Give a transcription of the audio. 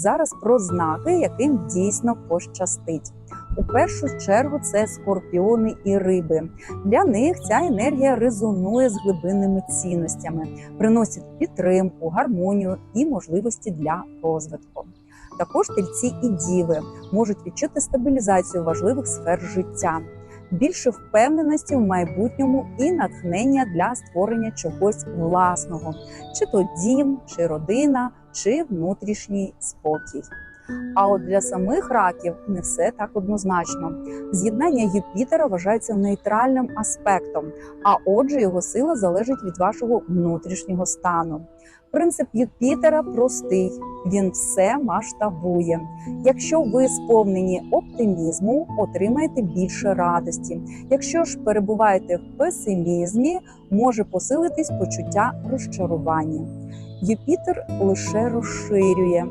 Зараз про знаки, яким дійсно пощастить. У першу чергу це скорпіони і риби. Для них ця енергія резонує з глибинними цінностями, приносить підтримку, гармонію і можливості для розвитку. Також тельці і діви можуть відчути стабілізацію важливих сфер життя, більше впевненості в майбутньому і натхнення для створення чогось власного, чи то дім, чи родина, чи внутрішній спокій. А от для самих раків не все так однозначно. З'єднання Юпітера вважається нейтральним аспектом, а отже, його сила залежить від вашого внутрішнього стану. Принцип Юпітера простий, він все масштабує. Якщо ви сповнені оптимізму, отримаєте більше радості. Якщо ж перебуваєте в песимізмі, може посилитись почуття розчарування. Юпітер лише розширює,